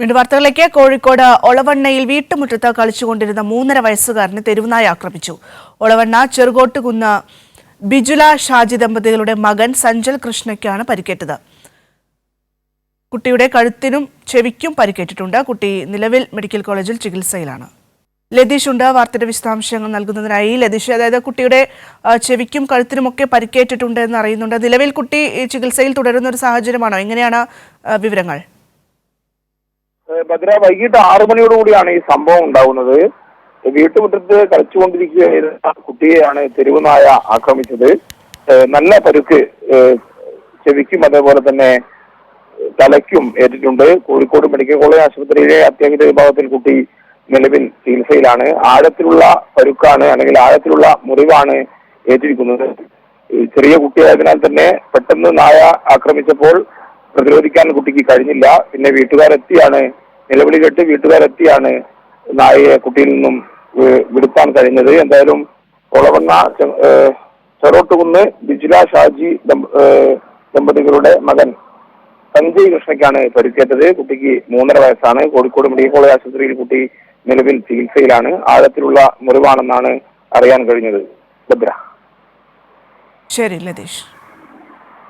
വീണ്ടും വാർത്തകളിലേക്ക്. കോഴിക്കോട് ഒളവണ്ണയിൽ വീട്ടുമുറ്റത്ത് കളിച്ചുകൊണ്ടിരുന്ന മൂന്നര വയസ്സുകാരനെ തെരുവുനായ ആക്രമിച്ചു. ഒളവണ്ണ ചെറുകോട്ടുകുന്ന് ബിജുല ഷാജി ദമ്പതികളുടെ മകൻ സഞ്ജൽ കൃഷ്ണയ്ക്കാണ് പരിക്കേറ്റത്. കുട്ടിയുടെ കഴുത്തിനും ചെവിക്കും പരിക്കേറ്റിട്ടുണ്ട്. കുട്ടി നിലവിൽ മെഡിക്കൽ കോളേജിൽ ചികിത്സയിലാണ്. ലതീഷ് ഉണ്ട്. വാർത്തയുടെ വിശദാംശങ്ങൾ നൽകുന്നതിനായി ലതീഷ് അതായത് കുട്ടിയുടെ ചെവിക്കും കഴുത്തിനുമൊക്കെ പരിക്കേറ്റിട്ടുണ്ട് എന്ന് അറിയുന്നുണ്ട്. നിലവിൽ കുട്ടി ചികിത്സയിൽ തുടരുന്ന ഒരു സാഹചര്യമാണോ? എങ്ങനെയാണ് വിവരങ്ങൾ? ഭദ്ര വൈകിട്ട് ആറു മണിയോടുകൂടിയാണ് ഈ സംഭവം ഉണ്ടാവുന്നത്. വീട്ടുമുറ്റത്ത് കളിച്ചുകൊണ്ടിരിക്കുകയായിരുന്ന കുട്ടിയെയാണ് തെരുവുനായ ആക്രമിച്ചത്. നല്ല പരുക്ക് ചെവിക്കും അതേപോലെ തന്നെ തലയ്ക്കും ഏറ്റിട്ടുണ്ട്. കോഴിക്കോട് മെഡിക്കൽ കോളേജ് ആശുപത്രിയിലെ അത്യാഹിത വിഭാഗത്തിൽ കുട്ടി നിലവിൽ ചികിത്സയിലാണ്. ആഴത്തിലുള്ള പരുക്കാണ് അല്ലെങ്കിൽ ആഴത്തിലുള്ള മുറിവാണ് ഏറ്റിരിക്കുന്നത്. ചെറിയ കുട്ടിയായതിനാൽ തന്നെ പെട്ടെന്ന് നായ ആക്രമിച്ചപ്പോൾ പ്രതിരോധിക്കാൻ കുട്ടിക്ക് കഴിഞ്ഞില്ല. പിന്നെ വീട്ടുകാരെത്തിയാണ് നിലവിളി കേട്ട് വീട്ടുകാരെത്തിയാണ് നായയെ കുട്ടിയിൽ നിന്നും വിടുത്താൻ കഴിഞ്ഞത്. എന്തായാലും ഒളവണ്ണ ചെറോട്ടുകുന്ന് ബിജില ഷാജി ദമ്പ- ദമ്പതികളുടെ മകൻ സഞ്ജയ് കൃഷ്ണയ്ക്കാണ് പരിക്കേറ്റത്. കുട്ടിക്ക് മൂന്നര വയസ്സാണ്. കോഴിക്കോട് മെഡിക്കൽ കോളേജ് ആശുപത്രിയിൽ കുട്ടി നിലവിൽ ചികിത്സയിലാണ്. ആഴത്തിലുള്ള മുറിവാണെന്നാണ് അറിയാൻ കഴിഞ്ഞത്. ഭദ്ര. ശരി ലതീഷ്.